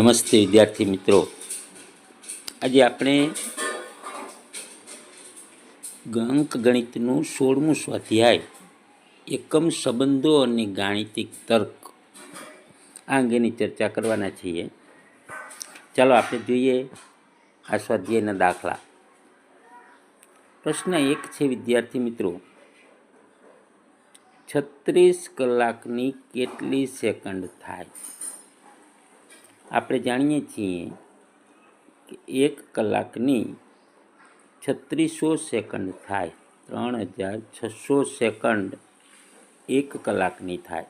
નમસ્તે વિદ્યાર્થી મિત્રો. આજે આપણે અંક ગણિતનું સોળમું સ્વાધ્યાય, એકમ સંબંધો અને ગાણિતિક તર્ક આ અંગેની ચર્ચા કરવાના છીએ. ચાલો આપણે જોઈએ આ સ્વાધ્યાયના દાખલા. પ્રશ્ન એક છે વિદ્યાર્થી મિત્રો. છત્રીસ કલાકની કેટલી સેકન્ડ થાય? આપણે જાણીએ છીએ કે એક કલાકની છત્રીસો સેકન્ડ થાય, ત્રણ હજાર છસો સેકન્ડ એક કલાકની થાય.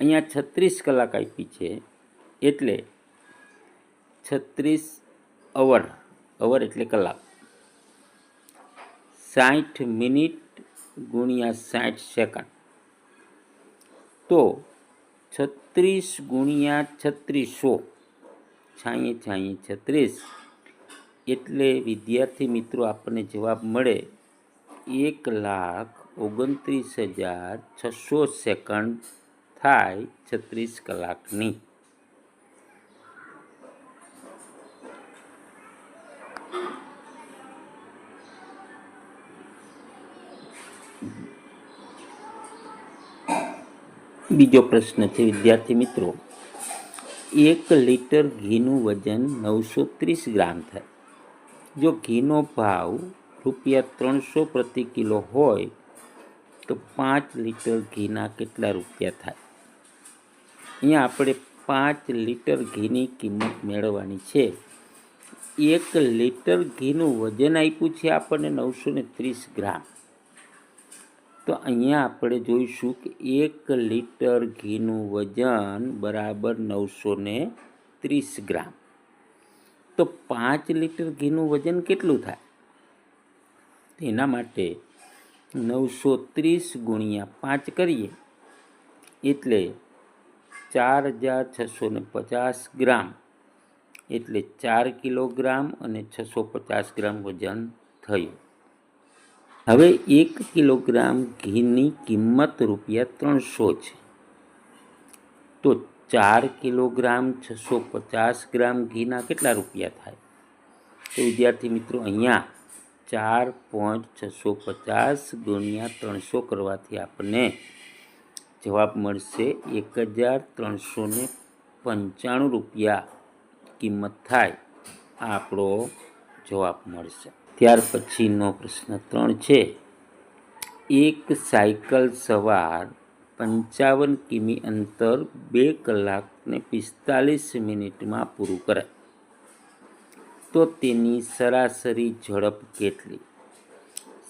અહીંયા છત્રીસ કલાક આપી છે, એટલે છત્રીસ અવર અવર એટલે કલાક. સાઠ મિનિટ ગુણ્યા સાઠ સેકન્ડ. તો છત્રીસ ગુણ્યા છત્રીસો. છાંયે છાંયે છત્રીસ. એટલે વિદ્યાર્થી મિત્રો, આપણને જવાબ મળે એક લાખ ઓગણત્રીસ હજાર છસો સેકન્ડ થાય છત્રીસ કલાકની. બીજો પ્રશ્ન છે, વિદ્યાર્થી મિત્રો. એક લીટર ઘીનું વજન નવસો ત્રીસ ગ્રામ થાય. જો ઘીનો ભાવ રૂપિયા ત્રણસો પ્રતિ કિલો હોય, તો પાંચ લીટર ઘીના કેટલા રૂપિયા થાય? અહીંયા આપણે પાંચ લીટર ઘીની કિંમત મેળવવાની છે. એક લીટર ઘીનું વજન આપ્યું છે આપણને નવસો ને ત્રીસ ગ્રામ. તો અહીંયા આપણે જોઈશું કે એક લીટર ઘીનું વજન બરાબર નવસો ને ત્રીસ ગ્રામ. તો પાંચ લીટર ઘીનું વજન કેટલું થાય? તેના માટે નવસો ત્રીસ ગુણ્યા પાંચ કરીએ. એટલે ચાર હજાર છસો પચાસ ગ્રામ. એટલે ચાર કિલોગ્રામ અને છસો પચાસ ગ્રામ વજન થયું. હવે એક કિલોગ્રામ ઘીની કિંમત રૂપિયા ત્રણસો છે. તો ચાર કિલોગ્રામ છસો પચાસ ગ્રામ ઘીના કેટલા રૂપિયા થાય? તો વિદ્યાર્થી મિત્રો, અહીંયા ચાર પોઈન્ટ છસો પચાસ ગુણ્યા ત્રણસો કરવાથી આપણને જવાબ મળશે એક હજાર ત્રણસો ને પંચાણું રૂપિયા કિંમત થાય. આ આપણો જવાબ મળશે. ત્યાર પછીનો પ્રશ્ન ત્રણ છે. એક સાયકલ સવાર પંચાવન કિમી અંતર બે કલાકને પિસ્તાલીસ મિનિટમાં પૂરું કરે તો તેની સરાસરી ઝડપ કેટલી?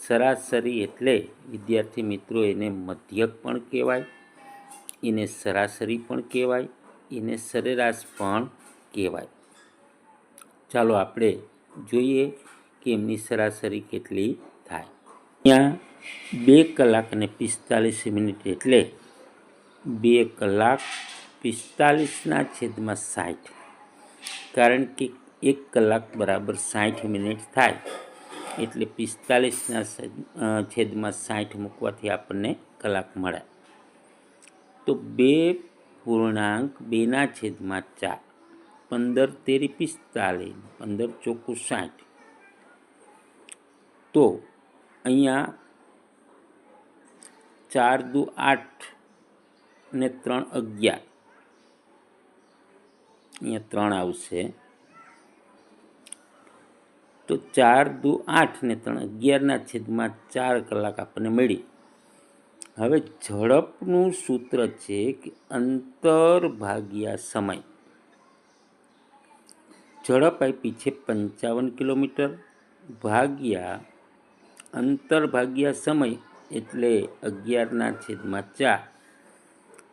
સરાસરી એટલે વિદ્યાર્થી મિત્રો એને મધ્યક પણ કહેવાય, એને સરાસરી પણ કહેવાય, એને સરેરાશ પણ કહેવાય. ચાલો આપણે જોઈએ કે એમની સરાસરી કેટલી થાય? અહીંયા બે કલાક અને પિસ્તાલીસ મિનિટ એટલે બે કલાક પિસ્તાલીસના છેદમાં સાઠ. કારણ કે એક કલાક બરાબર સાઠ મિનિટ થાય એટલે પિસ્તાલીસના છેદમાં સાઠ મૂકવાથી આપણને કલાક મળે. તો બે પૂર્ણાંક બેના છેદમાં ચાર. પંદર તેરી પિસ્તાલીસ, પંદર ચોખ્ખું સાઠ. તો અહીંયા ચાર દુ આઠ ને ત્રણ અગિયાર. અહીંયા ત્રણ આવશે. તો ચાર દુ આઠ ને ત્રણ અગિયારના છેદમાં ચાર કલાક આપણને મળી. હવે ઝડપનું સૂત્ર છે કે અંતર ભાગ્યા સમય. ઝડપ આપી છે પંચાવન કિલોમીટર ભાગ્યા અંતર ભાગ્યા સમય એટલે અગિયારના છેદમાં ચાર.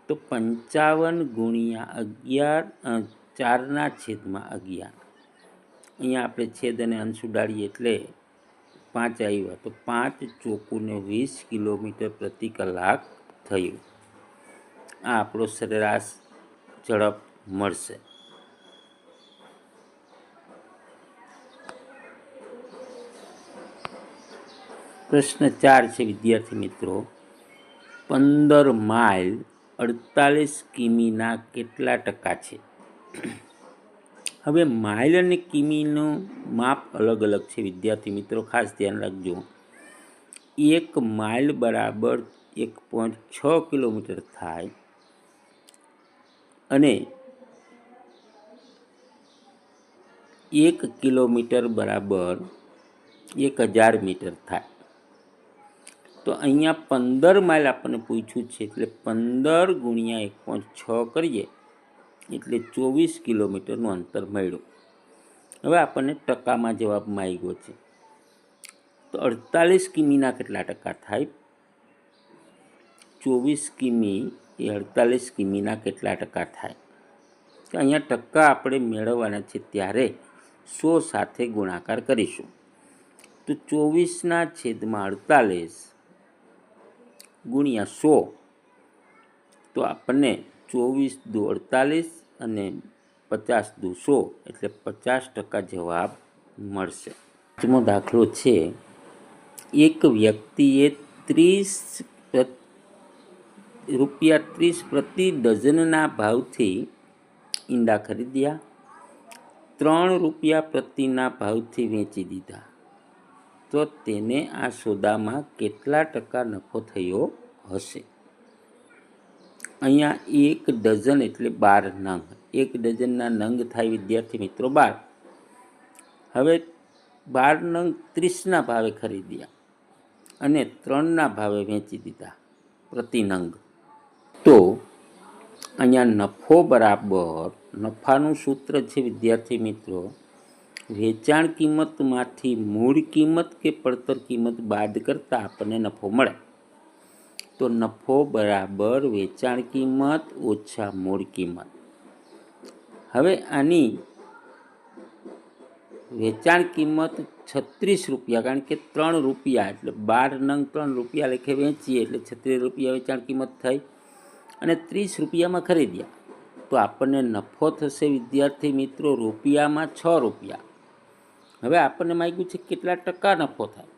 તો પંચાવન ગુણ્યા અગિયાર ચારના છેદમાં અગિયાર. અહીંયા આપણે છેદ અને અંશ ઉડાડીએ એટલે પાંચ આવ્યા. તો પાંચ ચોકુને વીસ કિલોમીટર પ્રતિ કલાક થયું. આ આપણો સરેરાશ ઝડપ મળશે. પ્રશ્ન ચાર છે, વિદ્યાર્થી મિત્રો. પંદર માઇલ અડતાલીસ કિમીના કેટલા ટકા છે? હવે માઇલ અને કિમીનું માપ અલગ અલગ છે, વિદ્યાર્થી મિત્રો. ખાસ ધ્યાન રાખજો. એક માઇલ બરાબર એક પોઈન્ટ છ કિલોમીટર થાય અને એક કિલોમીટર બરાબર એક હજાર મીટર થાય. તો અહીંયા પંદર માઇલ આપણને પૂછ્યું છે, એટલે પંદર ગુણ્યા એક પોઈન્ટ છ કરીએ, એટલે ચોવીસ કિલોમીટરનું અંતર મળ્યું. હવે આપણને ટકામાં જવાબ માગ્યો છે. તો અડતાલીસ કિમીના કેટલા ટકા થાય? ચોવીસ કિમી એ અડતાલીસ કિમીના કેટલા ટકા થાય? તો અહીંયા ટકા આપણે મેળવવાના છે ત્યારે સો સાથે ગુણાકાર કરીશું. તો ચોવીસના છેદમાં અડતાલીસ ગુણ્યા સો. તો આપણને ચોવીસ દુ અડતાલીસ અને પચાસ દુ સો એટલે પચાસ ટકા જવાબ મળશે. પાંચમો દાખલો છે, એક વ્યક્તિએ ત્રીસ રૂપિયા ત્રીસ પ્રતિ ડઝનના ભાવથી ઈંડા ખરીદ્યા, ત્રણ રૂપિયા પ્રતિના ભાવથી વેચી દીધા. તો તેને આ સોદામાં કેટલા ટકા નફો થયો હશે? અહીંયા એક ડઝન એટલે બાર નંગ. એક ડઝનના નંગ થાય વિદ્યાર્થી મિત્રો બાર. હવે બાર નંગ ત્રીસના ભાવે ખરીદ્યા અને ત્રણના ભાવે વેચી દીધા પ્રતિ નંગ. તો અહીંયા નફો બરાબર, નફાનું સૂત્ર છે વિદ્યાર્થી મિત્રો વેચાણ કિંમતમાંથી મૂળ કિંમત કે પડતર કિંમત બાદ કરતાં આપણને નફો મળે. તો નફો બરાબર વેચાણ કિંમત ઓછા મૂળ કિંમત. હવે આની વેચાણ કિંમત છત્રીસ રૂપિયા, કારણ કે ત્રણ રૂપિયા, એટલે બાર નંગ ત્રણ રૂપિયા લેખે વેચીએ, એટલે છત્રીસ રૂપિયા વેચાણ કિંમત થઈ અને ત્રીસ રૂપિયામાં ખરીદ્યા. તો આપણને નફો થશે વિદ્યાર્થી મિત્રો રૂપિયામાં છ રૂપિયા. હવે આપણને માગ્યું છે કેટલા ટકા નફો થાય.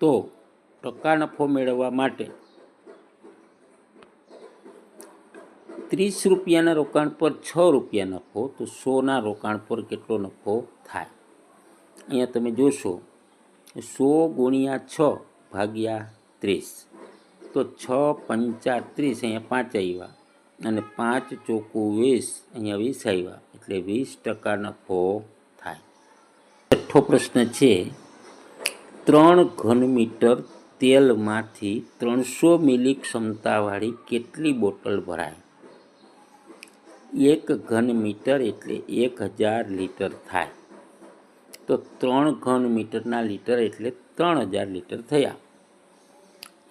તો ટકા નફો મેળવવા માટે ત્રીસ રૂપિયાના રોકાણ પર છ રૂપિયા નફો, તો સોના રોકાણ પર કેટલો નફો થાય? અહીંયા તમે જોશો, સો ગુણ્યા છ ભાગ્યા ત્રીસ. તો છ પંચા ત્રીસ અહીંયા પાંચ આવ્યા અને પાંચ ચોખ્ખું વીસ અહીંયા વીસ આવ્યા. એટલે વીસ ટકા નફો છઠ્ઠો પ્રશ્ન છે, ત્રણ ઘન મીટર તેલમાંથી ત્રણસો મિલી ક્ષમતાવાળી કેટલી બોટલ ભરાય? એક ઘન મીટર એટલે એક હજાર લીટર થાય. તો ત્રણ ઘન મીટરના લીટર એટલે ત્રણ હજાર લીટર થયા.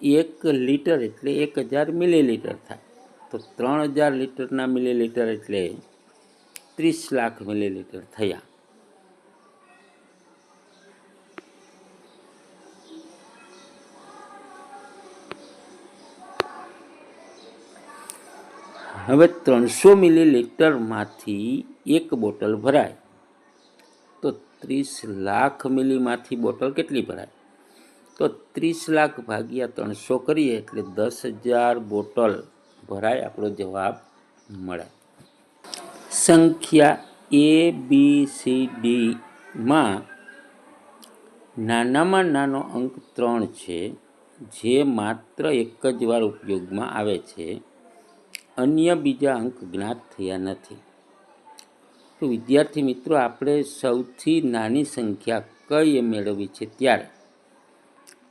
એક લીટર એટલે એક હજાર મિલીલીટર થાય. તો ત્રણ હજાર લીટરના મિલીલીટર એટલે ત્રીસ લાખ મિલીલીટર થયા. હવે ત્રણસો મિલીલીટરમાંથી એક બોટલ ભરાય. તો ત્રીસ લાખ મિલીમાંથી બોટલ કેટલી ભરાય? તો ત્રીસ લાખ ભાગ્યા ત્રણસો કરીએ એટલે દસ હજાર બોટલ ભરાય, આપણો જવાબ મળે. સંખ્યા એ, બી, સી ડીમાં નાનામાં નાનો અંક ત્રણ છે, જે માત્ર એક જ વાર ઉપયોગમાં આવે છે. અન્ય બીજા અંક જ્ઞાત થયા નથી. તો વિદ્યાર્થી મિત્રો, આપણે સૌથી નાની સંખ્યા કઈ એ મેળવવી છે ત્યારે?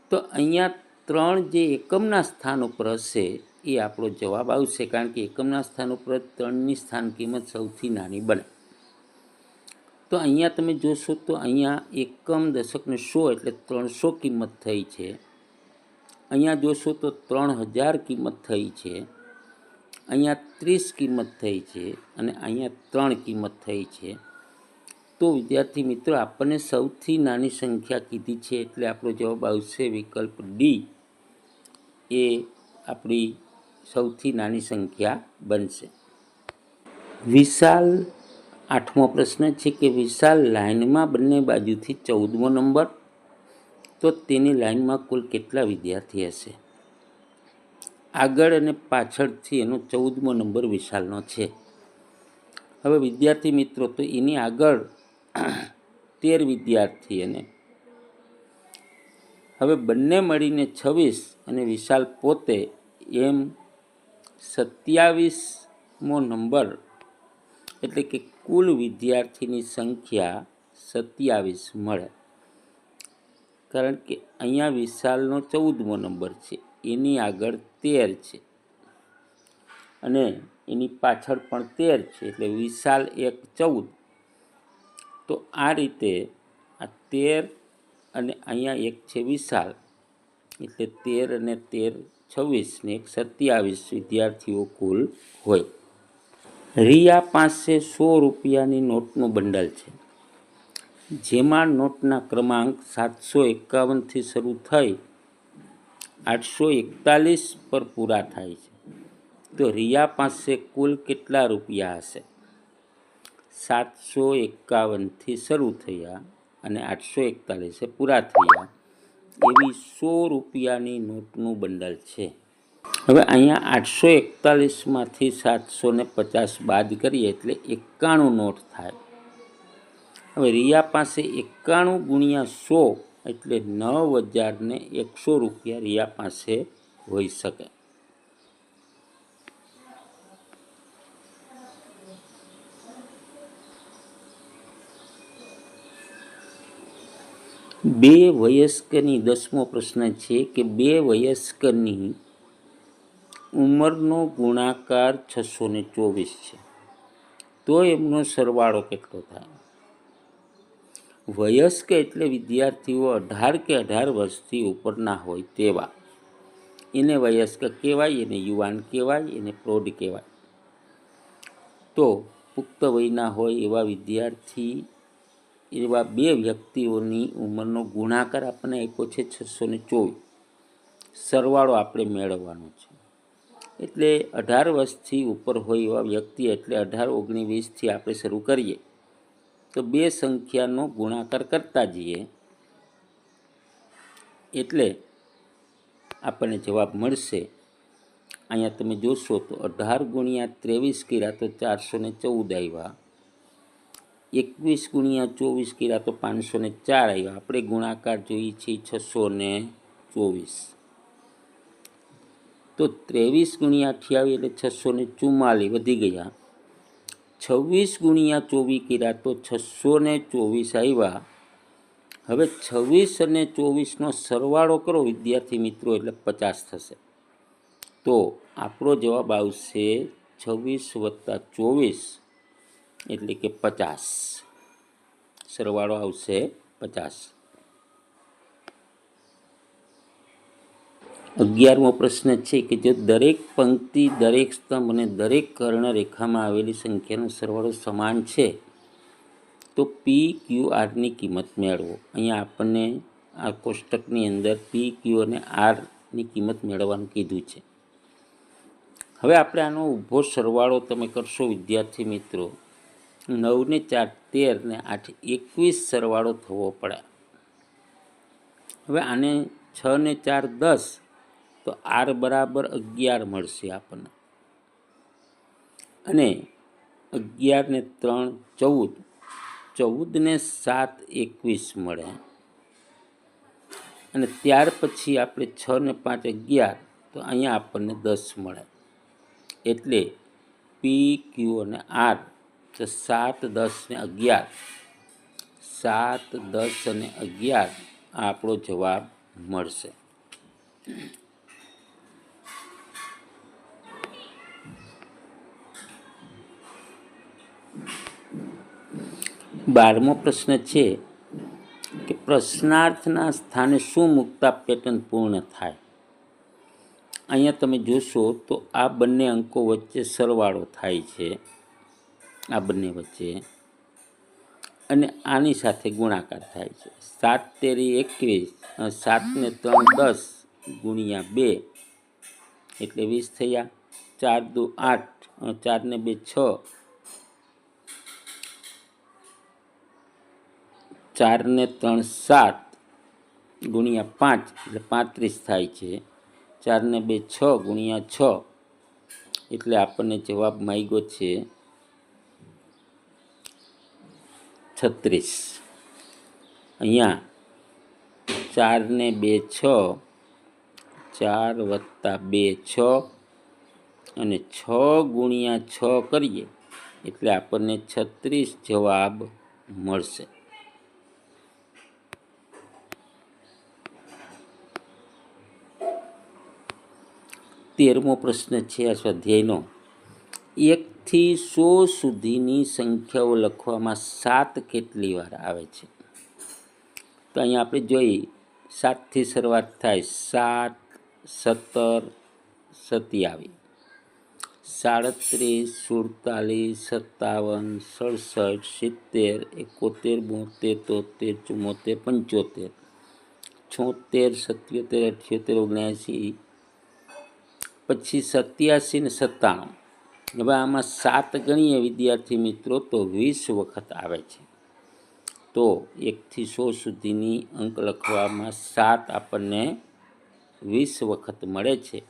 તો અહીંયા ત્રણ જે એકમના સ્થાન ઉપર હશે એ આપણો જવાબ આવશે, કારણ કે એકમના સ્થાન ઉપર ત્રણની સ્થાન કિંમત સૌથી નાની બને. તો અહીંયા તમે જોશો તો અહીંયા એકમ દશકને સો એટલે ત્રણસો કિંમત થઈ છે. અહીંયા જોશો તો ત્રણ હજાર કિંમત થઈ છે. અહીંયા ત્રીસ કિંમત થઈ છે અને અહીંયા ત્રણ કિંમત થઈ છે. તો વિદ્યાર્થી મિત્રો, આપણને સૌથી નાની સંખ્યા કીધી છે એટલે આપણો જવાબ આવશે વિકલ્પ ડી. એ આપણી સૌથી નાની સંખ્યા બનશે. વિશાલ, આઠમો પ્રશ્ન છે કે વિશાલ લાઇનમાં બંને બાજુથી ચૌદમો નંબર? તો તેની લાઇનમાં કુલ કેટલા વિદ્યાર્થી હશે? આગળ અને પાછળથી એનો ચૌદમો નંબર વિશાલનો છે. હવે વિદ્યાર્થી મિત્રો, તો એની આગળ તેર વિદ્યાર્થી અને હવે બંને મળીને છવ્વીસ અને વિશાલ પોતે એમ સત્યાવીસમો નંબર. એટલે કે કુલ વિદ્યાર્થીની સંખ્યા સત્યાવીસ મળે. કારણ કે અહીંયા વિશાલનો ચૌદમો નંબર છે. એની આગળ તેર છે. અને એની પાછળ પણ તેર છે, એટલે વિશાલ એક ચૌદ. તો આ રીતે આ તેર અને અહીંયા એક છે વિશાલ. એટલે તેર અને તેર છવ્વીસ ને એક સત્યાવીસ વિદ્યાર્થીઓ કુલ હોય. રિયા પાસે સો રૂપિયાની નોટનું બંડલ છે. જેમાં નોટના ક્રમાંક સાતસો એકાવનથી શરૂ થઈ આઠસો એકતાલીસ પર પૂરા થાય છે. તો રિયા પાસે કુલ કેટલા રૂપિયા હશે? સાતસો એકાવનથી શરૂ થયા અને આઠસો એકતાલીસે પૂરા થયા. એવી સો રૂપિયાની નોટનું બંડલ છે. હવે અહીંયા આઠસો એકતાલીસમાંથી સાતસો ને પચાસ બાદ કરીએ એટલે એકાણું નોટ થાય. હવે રિયા પાસે એકાણું ગુણ્યા સો એટલે નવ હજાર ને એકસો રૂપિયા રિયા પાસે હોઈ શકે. બે વયસ્કની દસમો પ્રશ્ન છે કે બે વયસ્કની ઉંમરનો ગુણાકાર છસો ને ચોવીસ છે. તો એમનો સરવાળો કેટલો થાય? વયસ્ક એટલે વિદ્યાર્થીઓ અઢાર કે અઢાર વર્ષથી ઉપરના હોય તેવા. એને વયસ્ક કહેવાય, એને યુવાન કહેવાય, એને પ્રૌઢ કહેવાય. તો પુખ્ત વયના હોય એવા વિદ્યાર્થી, એવા બે વ્યક્તિઓની ઉંમરનો ગુણાકાર આપણને આપ્યો છે છસો ને ચોવીસ. સરવાળો આપણે મેળવવાનો છે. એટલે અઢાર વર્ષથી ઉપર હોય એવા વ્યક્તિ એટલે અઢાર ઓગણીસ વીસથી આપણે શરૂ કરીએ. તો બે સંખ્યાનો ગુણાકાર કરતા જઈએ. એટલે આપણને જવાબ મળશે. અહીંયા તમે જોશો તો અઢાર ગુણ્યા ત્રેવીસ કર્યા તો ચારસો ને ચૌદ આવ્યા. એકવીસ ગુણ્યા ચોવીસ કર્યા તો પાંચસો ને ચાર આવ્યા. આપણે ગુણાકાર જોઈએ છીએ છસો ને ચોવીસ. તો ત્રેવીસ ગુણ્યા અઠ્યાવીસ એટલે છસો ને ચુમ્માલીસ વધી ગયા. છવ્વીસ ગુણ્યા ચોવીસ કર્યા તો છસો ને ચોવીસ આવ્યા. હવે છવ્વીસ અને ચોવીસનો સરવાળો કરો વિદ્યાર્થી મિત્રો, એટલે પચાસ થશે. તો આપણો જવાબ આવશે છવ્વીસ વત્તા ચોવીસ, એટલે કે પચાસ. સરવાળો આવશે પચાસ. અગિયારમો પ્રશ્ન છે કે જો દરેક પંક્તિ, દરેક સ્તંભ અને દરેક કર્ણરેખામાં આવેલી સંખ્યાનો સરવાળો સમાન છે, તો પી ક્યુ આરની કિંમત મેળવો. અહીંયા આપણને આ કોષ્ટકની અંદર પી ક્યુ અને આરની કિંમત મેળવવાનું કીધું છે. હવે આપણે આનો ઊભો સરવાળો તમે કરશો, વિદ્યાર્થી મિત્રો. નવને ચાર, તેર ને આઠ, એકવીસ સરવાળો થવો પડે. હવે આને છ ને ચાર, દસ તો આર બરાબર અગિયાર મળશે આપણને. અને અગિયાર ને ત્રણ ચૌદ ચૌદ ને સાત એકવીસ મળે. અને ત્યાર પછી આપણે છ ને પાંચ અગિયાર, તો અહીંયા આપણને દસ મળે. એટલે પી ક્યુ અને આર તો સાત, દસ ને અગિયાર. સાત, દસ અને અગિયાર આપણો જવાબ મળશે. બારમો પ્રશ્ન છે કે પ્રશ્નાર્થના સ્થાને શું મૂકતા પેટર્ન પૂર્ણ થાય? અહીંયા તમે જોશો તો આ બંને અંકો વચ્ચે સરવાળો થાય છે. આ બંને વચ્ચે. અને આની સાથે ગુણાકાર થાય છે. સાત તેરી એકવીસ સાતને ત્રણ દસ ગુણ્યા બે, એટલે વીસ થયા. ચાર દુ આઠ ચારને બે છ ચાર ને ત્રણ સાત ગુણ્યા પાંચ એટલે પાંત્રીસ થાય છે. ચાર ને બે છ ગુણ્યા છ એટલે આપણને જવાબ માગ્યો છે છત્રીસ. અહીંયા ચારને બે છ, ચાર વત્તા બે છ અને છ ગુણ્યા છ કરીએ એટલે આપણને છત્રીસ જવાબ મળશે. તેરમો પ્રશ્ન છે આ સ્વાધ્યાયનો. એકથી સો સુધીની સંખ્યાઓ લખવામાં સાત કેટલી વાર આવે છે? તો અહીંયા આપણે જોઈએ સાતથી શરૂઆત થાય, સાત, સત્તર, સત્યાવીસ. સાડત્રીસ, સુડતાલીસ, સત્તાવન, સડસઠ, સિત્તેર, એકોતેર, બોતેર, તોતેર ચુમ્મોતેર પંચોતેર. છોતેર, સત્યોતેર, અઠ્યોતેર, ઓગણ્યાસી પછી સત્યાસી ને સત્તાણું. હવે આમાં સાત ગણીએ વિદ્યાર્થી મિત્રો, તો વીસ વખત આવે છે. તો એકથી સો સુધીની અંક લખવામાં સાત આપણને વીસ વખત મળે છે.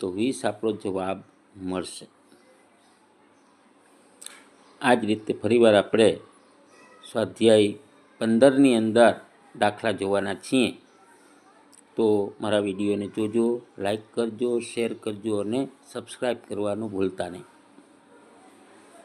તો વીસ આપણો જવાબ મળશે. આ જ રીતે ફરીવાર આપણે સ્વાધ્યાય પંદરની અંદર દાખલા જોવાના છીએ. તો મારા વિડીયોને જોજો લાઈક કરજો શેર કરજો અને સબસ્ક્રાઈબ કરવાનું ભૂલતા નહીં.